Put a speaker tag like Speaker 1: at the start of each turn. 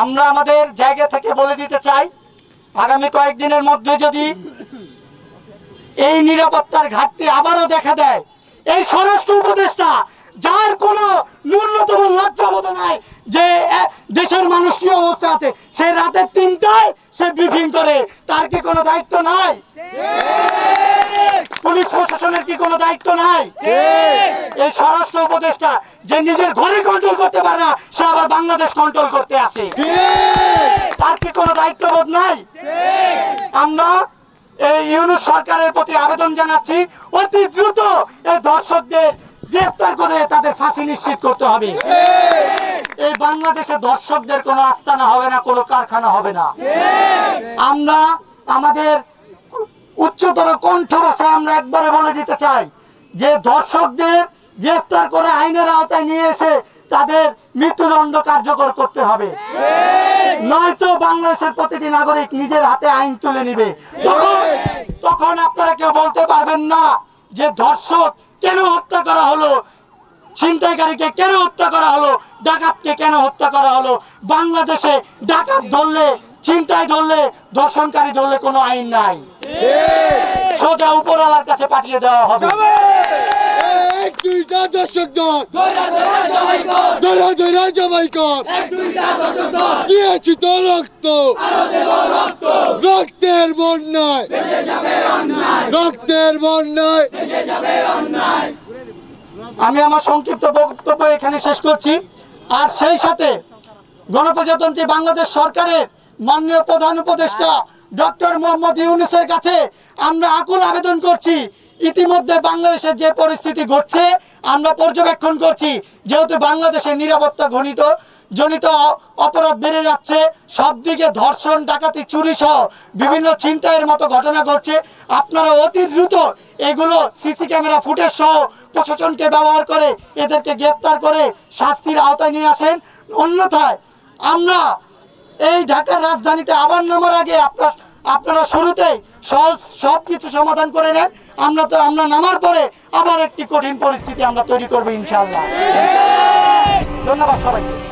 Speaker 1: আমরা আমাদের জায়গা থেকে বলে দিতে চাই, আগামী কয়েকদিনের মধ্যে যদি এই নিরাপত্তার ঘাটতি আবারও দেখা দেয়, এই স্বরাষ্ট্র উপদেষ্টা, যার কোনো ন্যূনতম লজ্জাবোধ নাই যে দেশের মানুষ কি অবস্থা আছে? সে রাতের তিনটায় সে ব্রিফিং করে, তার কি কোনো দায়িত্ব নাই? পুলিশ প্রশাসনের কি কোনো দায়িত্ব নাই? এই স্বরাষ্ট্র উপদেষ্টা, যে নিজের ঘরে কন্ট্রোল করতে পারে না, সে আবার বাংলাদেশ কন্ট্রোল করতে আসে। তার কি কোনো দায়িত্ববোধ নাই? আমরা এই ইউনুস সরকারের প্রতি আবেদন জানাচ্ছি, অতি দ্রুত এই দর্শকদের গ্রেফতার করে তাদের ফাঁসি নিশ্চিত করতে হবে। এই বাংলাদেশে দর্শকদের কোনো আস্তানা হবে না, কোনো কারখানা হবে না। আমরা আমাদের উচ্চতর কণ্ঠ ভাষায় আমরা একবারে বলে দিতে চাই, যে দর্শকদের গ্রেফতার করে আইনের আওতায় নিয়ে এসে তাদের মৃত্যুদণ্ড কার্যকর করতে হবে। নয়তো বাংলাদেশের প্রতিটি নাগরিক নিজের হাতে আইন তুলে নিবে। তখন তখন আপনারা কেউ বলতে পারবেন না যে ধর্ষক কেন হত্যা করা হলো ছিনতাইকারীকে কেন হত্যা করা হলো? ডাকাতকে কেন হত্যা করা হলো? বাংলাদেশে ডাকাত ধরলে, ছিনতাই ধরলে, ধর্ষণকারী ধরলে কোনো আইন নাই। সোজা উপরওয়ালার কাছে পাঠিয়ে দেওয়া হবে।
Speaker 2: রক্তের বন্যায় রক্তের বন্যায়
Speaker 1: আমি আমার সংক্ষিপ্ত বক্তব্য এখানে শেষ করছি। আর সেই সাথে গণপ্রজাতন্ত্রী বাংলাদেশ সরকারের মাননীয় প্রধান উপদেষ্টা ডক্টর মোহাম্মদ ইউনুসের কাছে আমরা আকুল আবেদন করছি ইতিমধ্যে বাংলাদেশের যে পরিস্থিতি ঘটছে, আমরা পর্যবেক্ষণ করছি, যেহেতু বাংলাদেশের নিরাপত্তা ঘনিত, জনিত অপরাধ বেড়ে যাচ্ছে সব দিকে ধর্ষণ, ডাকাতি চুরি সহ বিভিন্ন ছিনতাইয়ের মতো ঘটনা ঘটছে। আপনারা অতি দ্রুত এগুলো সিসি ক্যামেরা ফুটেজ সহ প্রশাসনকে ব্যবহার করে এদেরকে গ্রেপ্তার করে শাস্তির আওতায় নিয়ে আসেন। অন্যথায় আমরা এই ঢাকার রাজধানীতে আবার নামার আগে আপনার আপনারা শুরুতেই সহজ সব কিছু সমাধান করে নেন। আমরা তো আমরা নামার পরে আবার একটি কঠিন পরিস্থিতি আমরা তৈরি করব ইনশাল্লাহ ধন্যবাদ সবাইকে।